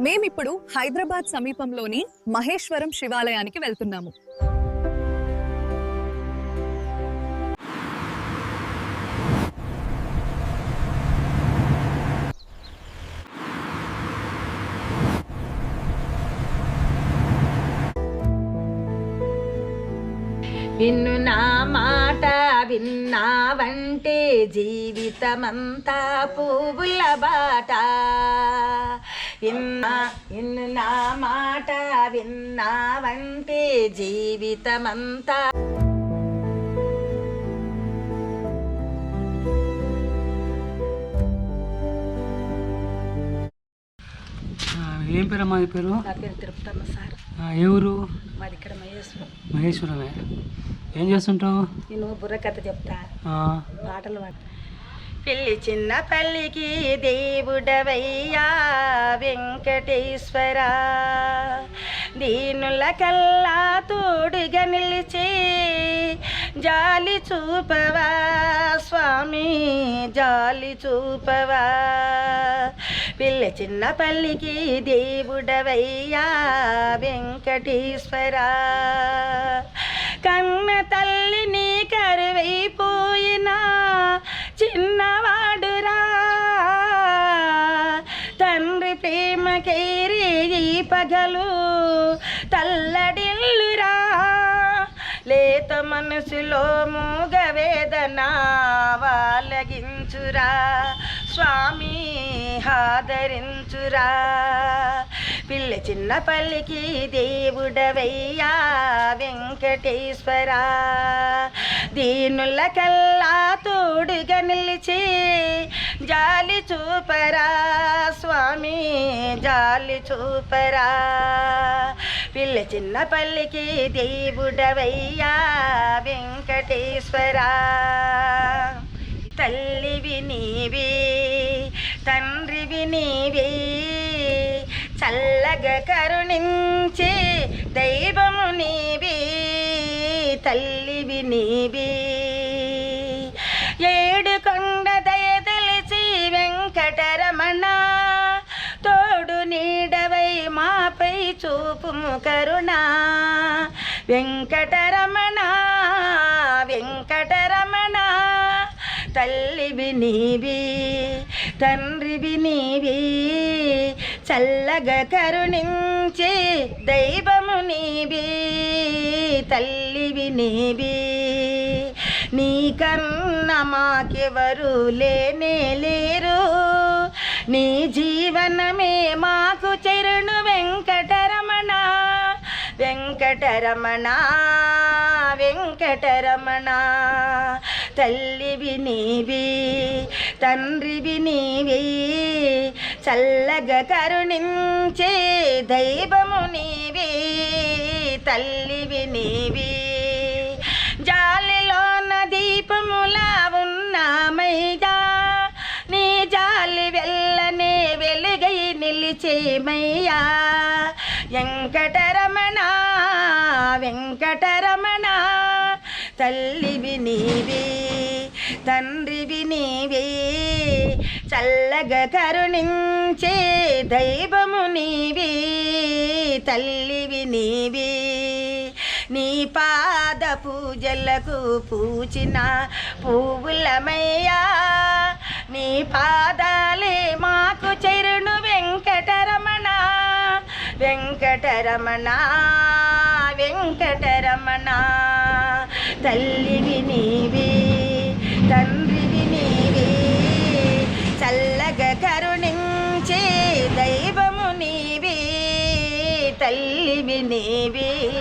మేమిప్పుడు హైదరాబాద్ సమీపంలోని మహేశ్వరం శివాలయానికి వెళ్తున్నాము. విన్ను నా మాట విన్నావంటే జీవితమంతా పువ్వుల బాట. విన్నా విన్ను నా మాట విన్నావంటే జీవితమంతా. ఆ, ఏం పేరమ్మా ఈ పేరు? నా పేరు తిరుపతమ్మ సార్. ఆ, ఏ ఊరు? మాది ఇక్కడ మహేశ్వరం. మహేశ్వరమే. ఏం చేస్తుంటావు? నేను బుర్రకథ చెప్తా. ఆ, పాటలు పాడు పెళ్ళి చిన్న పల్లికి దేవుడవయ్యా వెంకటేశ్వర. దీనుల కల్లా తోడుగా నిలిచి జాలి చూపవా స్వామి జాలి చూపవా. పిల్ల చిన్న పల్లికి దేవుడవయ్యా వెంకటేశ్వర. కన్న తల్లిని కేరి పగలు తల్లడిల్లురా. లేత మనసులో మూగ వేదన వాలగించురా. స్వామి ఆదరించురా పిల్ల చిన్న పల్లికి దేవుడవయ్యా వెంకటేశ్వర. దీనుల కల్లా తోడుగా నిలిచి జాలి చూపరా స్వామి జాలి చూపరా. పిల్ల చిన్న పల్లికి దేవుడవయ్యా వెంకటేశ్వరా. తల్లివి నీవే తండ్రివి నీవే. చల్లగా కరుణించి దైవము నీవి తల్లివి నీవే. వెంకటరమణ తోడు నీడవై మాపై చూపుము కరుణ. వెంకటరమణ వెంకటరమణ తల్లివి నీవి తండ్రివి నీవి చల్లగా కరుణించి దైవము నీవి తల్లివి నీవి. నీకన్న మాకెవరు లేనే లేరు. నీ జీవనమే మాకు చెరుణు వెంకటరమణ. వెంకటరమణ వెంకటరమణ. తల్లివి నీవి తండ్రివి నీవి చల్లగా కరుణించే దైవము నీవి. తల్లివి నీవి చేమయ్యా. వెంకటరమణ వెంకటరమణ. తల్లివి నీవి తండ్రివి నీవి. చల్లగా కరుణించే దైవము నీవి. తల్లివి నీవి. నీ పాద పూజలకు పూచిన పువ్వులమయ్యా. నీ పాదాలే వెంకటరమణ వెంకటరమణ. తల్లివి నీవి తండ్రివి నీవి. చల్లగా కరుణించే దైవము నీవి తల్లివి నీవి.